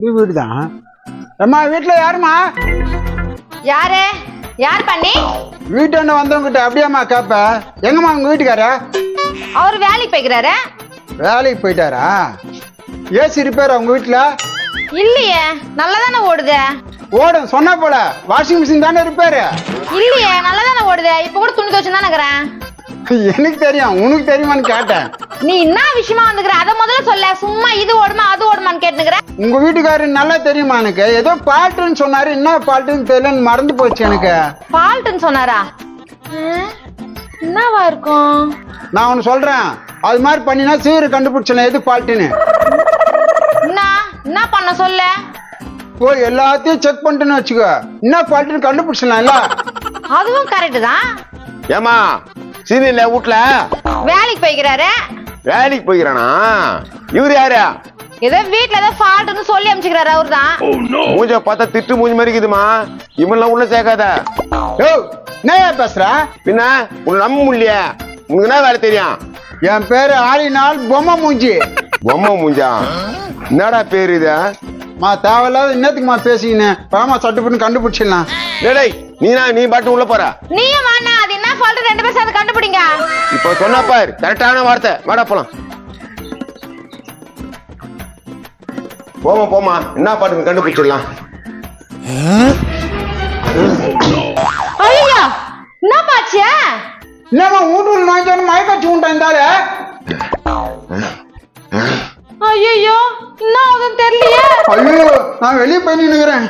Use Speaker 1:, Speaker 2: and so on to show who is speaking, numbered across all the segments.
Speaker 1: இது வீடு தான் அம்மா வீட்டில் யாரும்மா?
Speaker 2: யாரு? யார் பண்ணி?
Speaker 1: வீட்டாண்ட வந்தவங்ககிட்ட அப்படியாம்மா கேப்ப. எங்கம்மா உங்க வீட்டுக்காரா?
Speaker 2: அவர் வேலைக்கு போய்க்கிறாரு.
Speaker 1: வேலைக்கு போயிட்டாரா? ஏசி ரிப்பேர் உங்க வீட்டில்
Speaker 2: இல்லையே நல்லா தானே ஓடுது.
Speaker 1: ஓடும் சொன்னா போல. வாஷிங் மிஷின் தானே ரிப்பேரு.
Speaker 2: இல்லையே நல்லா தானே ஓடுது. இப்ப கூட துணி துவச்சு தான்
Speaker 1: எனக்கு தெரியும் உனக்கு தெரியுமான்னு கேட்டேன்.
Speaker 2: நீ என்ன விஷயமா வந்துக்கிற? அதை முதல்ல சொல்ல. சும்மா இது ஓடுமா அது ஓடுமான்னு கேட்டுக்கிற.
Speaker 1: உங்க வீட்டுக்காரர் நல்லா தெரியுமா எனக்கு? ஏதோ பால்ட்டுன்னு சொன்னாரு என்ன பால்ட்டுன்னு தெரியலன்னு மறந்து போச்சு எனக்கு.
Speaker 2: ஃபால்ட்டுன்னு சொன்னாரா? என்னவா இருக்கும்?
Speaker 1: நான் ஒன்று சொல்றேன். அது மாதிரி பண்ணினா சீரு கண்டுபிடிச்சலாம் எது பால்ட்டுன்னு
Speaker 2: என்ன? என்ன பண்ண சொல்ல?
Speaker 1: போய் எல்லாத்தையும் செக் பண்ணிட்டுன்னு வச்சுக்கோ. என்ன பால்ட்டுன்னு கண்டுபிடிச்சலாம்ல
Speaker 2: அதுவும் கரெக்ட் தான்.
Speaker 3: ஏமா சீனியர்ல வீட்ல?
Speaker 2: வேலைக்கு போய்க்கிறாரு.
Speaker 3: வேலைக்கு போய்க்கிறானா? இவரு யாரு?
Speaker 2: ஏதோ வீட்ல ஏதோ ஃபால்ட்னு சொல்லி அனுப்பிச்சுக்கிறாரு அவரு தான்
Speaker 3: மூஞ்ச பார்த்தா திட்டு மூஞ்சி மாதிரி இருக்குதுமா இவன்லாம் உள்ள சேர்க்காத.
Speaker 1: யோ என்ன பேசுற?
Speaker 3: பின்ன உன்னை நம்ப முடியலையே. உனக்கு என்ன வேலை தெரியும்?
Speaker 1: என் பேரு ஆளினால் பொம்மை மூஞ்சி.
Speaker 3: பொம்மை மூஞ்சா? என்னடா பேரு இது?
Speaker 1: மா தேவையில்லாத என்னத்துக்குமா பேசிக்கினேன் பாமா சட்டு பண்ணி கண்டுபிடிச்சிடலாம்.
Speaker 3: டேய் நீனா நீ பாட்டு உள்ள போற.
Speaker 2: நீயும் வாண்ணா. ஃபால்ட் ரெண்டு பேரும் சேர்ந்து கண்டுபிடிங்க.
Speaker 3: இப்போ சொன்னா பாரு. கரெக்டான வார்த்தை. வாடா போலாம். போமா போமா என்ன பாட்டுன்னு கண்டுபிடிச்சிடலாம்?
Speaker 2: ஐயா என்ன பாச்சு?
Speaker 1: என்னம்மா வீட்டுல வாங்கிட்டு மயக்காச்சு உண்டா இருந்தாலே
Speaker 2: ஐயோ என்ன ஆகுதுன்னு தெரியலையே.
Speaker 1: ஐயோ நான் வெளியே போய் நின்னுக்கிறேன்.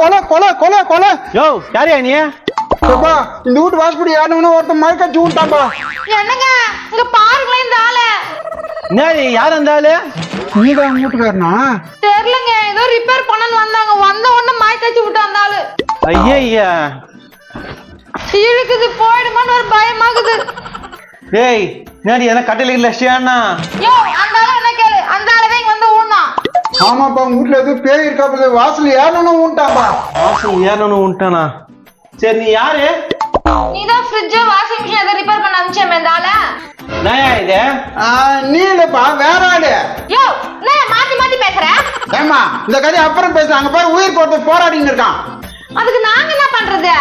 Speaker 1: கொலை கொலை கொலை கொலை.
Speaker 4: யோ யாரையா நீ?
Speaker 1: அப்பா இந்த வீட்டு வாசப்படி யாருன்னு ஒருத்தன் மயக்காச்சு விட்டாப்பா
Speaker 2: என்னங்க? இங்க பாருங்களேன் இந்த ஆளு.
Speaker 4: என்ன யார் அந்த ஆளு?
Speaker 1: நீதான் வீட்டுக்காரனா?
Speaker 2: தெரியலங்க ஏதோ ரிப்பேர் பண்ணன்னு வந்தாங்க. வந்த உடனே மயக்காச்சு விட்டு அந்த ஆளு.
Speaker 4: ஐயா
Speaker 2: இழுக்குது போயிடுமான்னு ஒரு பயமாகுது.
Speaker 4: டேய் என்னடி என்ன கட்டையில இல்ல ஸ்டியானா
Speaker 2: யோ அந்த ஆளு என்ன கேளு? அந்த ஆளவே இங்க வந்து ஊனா
Speaker 1: ஆமாப்பா உங்க வீட்டுல எதுவும் பேய் இருக்காப்பா வாசல் யாருன்னு விட்டாப்பா
Speaker 4: வாசல் ஏறணும் உண்டானா சரி நீ யாரு?
Speaker 2: நீதான் ஃப்ரிட்ஜ் வாஷிங் மிஷின் எதை ரிப்பேர் பண்ண அனுப்பிச்சேன் இந்த ஆள?
Speaker 4: நாயா இது?
Speaker 1: நீ இல்லப்பா வேற ஆளு.
Speaker 2: யோ என்ன மாத்தி மாத்தி பேசுற?
Speaker 1: ஏமா இந்த கதை அப்புறம் பேசுறேன். அங்க பாரு உயிர் போட்டு போராடின்னு இருக்கான்.
Speaker 2: அதுக்கு நாங்க என்ன பண்றது?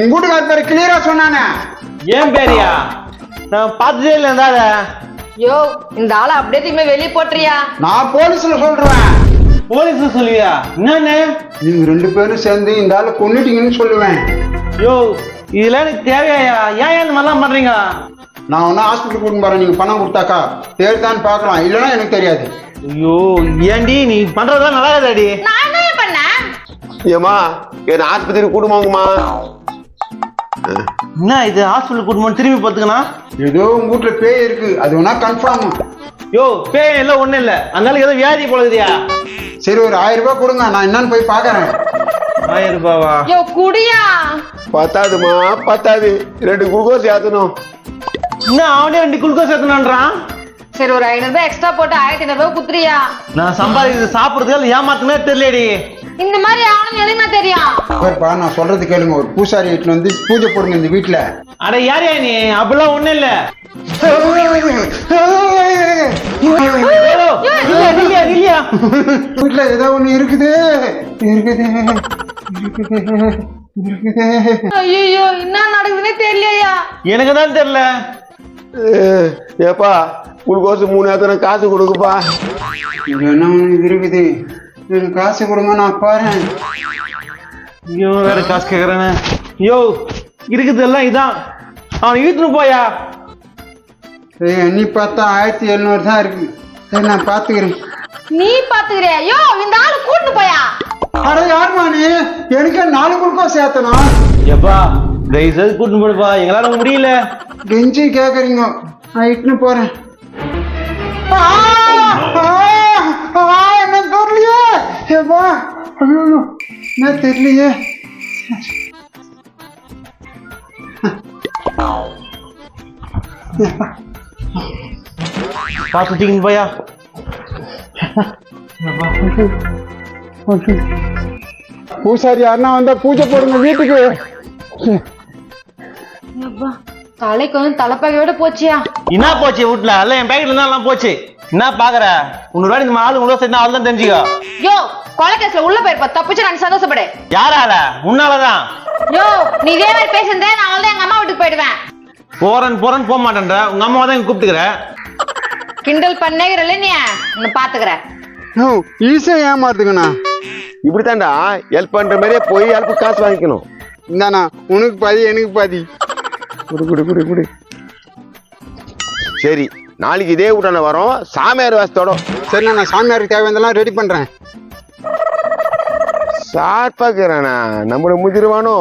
Speaker 1: உங்க வீட்டுக்கார பேரு கிளியரா சொன்னானே.
Speaker 4: ஏன் பேரியா நான் பார்த்ததே இல்ல ஆளை.
Speaker 2: யோ இந்த ஆளை அப்படியே திரும்பி வெளியே போட்டுறியா?
Speaker 1: நான் போலீஸ்ல சொல்றேன்.
Speaker 4: போலீஸ் சொல்லுவியா என்னன்னு?
Speaker 1: நீங்க ரெண்டு பேரும் சேர்ந்து இந்த ஆளை கொன்னுட்டீங்கன்னு சொல்லுவேன்.
Speaker 4: யோ இதெல்லாம் எனக்கு தேவையா ஏன் இந்த மாதிரிலாம் பண்றீங்க?
Speaker 1: நான் ஒன்னும் ஹாஸ்பிட்டல் கூட்டிட்டு போறேன். நீங்க பணம் கொடுத்தாக்கா. தேர்தான்னு பார்க்கலாம். இல்லைன்னா எனக்கு தெரியாது.
Speaker 4: ஐயோ ஏன்டி நீ பண்றதெல்லாம் நல்லா இருக்காடி
Speaker 2: நான் என்ன பண்ணேன்?
Speaker 3: ஏமா என்ன ஆஸ்பத்திரி கூடுமாங்கம்மா
Speaker 4: என்ன இது ஹாஸ்பிட்டல் கூட்டு திரும்பி பார்த்துக்கணும்
Speaker 1: ஏதோ உங்க வீட்டுல பேய் இருக்கு. அது வேணா கன்ஃபார்ம்
Speaker 4: யோ பேய் இல்ல ஒண்ணு இல்ல. அதனால ஏதோ வியாதி போலகுதியா
Speaker 1: சரி ஒரு ஆயிரம் ரூபாய் கொடுங்க. நான் என்னன்னு போய் பாக்குறேன்
Speaker 4: ஆயிரம் ரூபாவா?
Speaker 2: யோ குடியா?
Speaker 3: பத்தாதுமா பத்தாது. ரெண்டு குளுக்கோஸ் ஏத்தணும்.
Speaker 4: என்ன அவனே ரெண்டு குளுக்கோஸ் ஏத்தணுன்றான்
Speaker 2: சரி ஒரு ஐநூறு ரூபாய் எக்ஸ்ட்ரா போட்டு ஆயிரத்தி ஐநூறு ரூபாய் குத்துறியா
Speaker 4: நான் சம்பாதிக்கிறது சாப்பிடுறதுக்கு இல்ல ஏமாத்துனே தெரியலடி
Speaker 2: இந்த மாதிரி எதுக்கு நான் தெரியும்?
Speaker 1: பாருப்பா நான் சொல்றது கேளுங்க. ஒரு பூசாரி வீட்டுல வந்து பூஜை போடுங்க இந்த வீட்டுல.
Speaker 4: அட யாரையா நீ? அப்படிலாம் ஒண்ணு இல்ல. இல்லையா, இல்லையா, இல்லையா.
Speaker 1: வீட்டுல ஏதோ ஒண்ணு இருக்குது. இருக்குது இருக்குது.
Speaker 2: ஐயோ என்ன நடக்குதுன்னே தெரியலையா?
Speaker 4: எனக்கு தான் தெரியல.
Speaker 3: ஏப்பா குளுக்கோஸ் மூணு ஏத்தணும் காசு கொடுக்குப்பா
Speaker 1: என்ன இருக்குது? எனக்கு காசு கொடுங்க நான் பாறேன்
Speaker 4: ஐயோ வேற காசு கேக்குறானே. யோ இருக்குது எல்லாம் இதான். அவன் இழுத்துட்டு போயா?
Speaker 1: ஏய் எண்ணி பார்த்தா ஆயிரத்தி எழுநூறு தான் இருக்கு. சரி நான் பாத்துக்கிறேன்
Speaker 2: நீ பாத்துக்கிறியா? யோ இந்த ஆளு கூட்டு போயா?
Speaker 1: அட யாருமா நீ? எனக்கு நாலு குளுக்கோஸ் சேர்த்தணும்
Speaker 4: எப்பா தயவு செய்து கூட்டிட்டு போடுப்பா. எங்களால முடியல.
Speaker 1: கெஞ்சி கேக்குறீங்க. நான் இட்டுன்னு போறேன். ஆ! ஆ! ஆ! என்ன தெரியலையே. ஏப்பா ஐயோ என்ன தெரியலையே?
Speaker 4: பாத்துட்டீங்க போயா.
Speaker 1: பூசாரி யாருன்னா வந்தா பூஜை போடுங்க வீட்டுக்கு
Speaker 2: தலைக்கு வந்து தலைப்பாகையோட போச்சியா?
Speaker 4: என்ன போச்சு வீட்டுல? எல்லாம் என் பேக்கெட்ல இருந்தா எல்லாம் போச்சு. என்ன பாக்குற? உன்னோட இந்த ஆளு உள்ள சேர்த்து அவள் தான் தெரிஞ்சுக்கோ.
Speaker 2: யோ கொலை கேஸ்ல உள்ள போயிருப்ப தப்பிச்சு நான் சந்தோஷப்படு.
Speaker 4: யாரால உன்னாலதான்.
Speaker 2: யோ நீ இதே மாதிரி பேசுறதே நான் வந்து எங்க அம்மா வீட்டுக்கு போயிடுவேன்.
Speaker 4: போறேன் போறேன் போக மாட்டேன்ற. உங்க அம்மா தான் கூப்பிட்டுக்கிற.
Speaker 2: கிண்டல் பண்ணேங்கிறல்ல நீ. உன்னை பாத்துக்கிறேன்
Speaker 1: யோ ஈஸியா ஏமாத்துக்கண்ணா
Speaker 3: இப்படித்தான்டா ஹெல்ப் பண்ற மாதிரியே போய் ஹெல்ப் காசு வாங்கிக்கணும்.
Speaker 1: இந்தாண்ணா உனக்கு பாதி எனக்கு பாதி.
Speaker 3: குடு குடு குடு குடு. சரி நாளைக்கு இதே வீட்டான வரோம். சாமியார் வாசத்தோட.
Speaker 1: சரிண்ணா நான் சாமியாருக்கு தேவையானதெல்லாம் ரெடி பண்றேன்.
Speaker 3: ஷார்ப்பாக்குறானா நம்மள முதிருவானோ?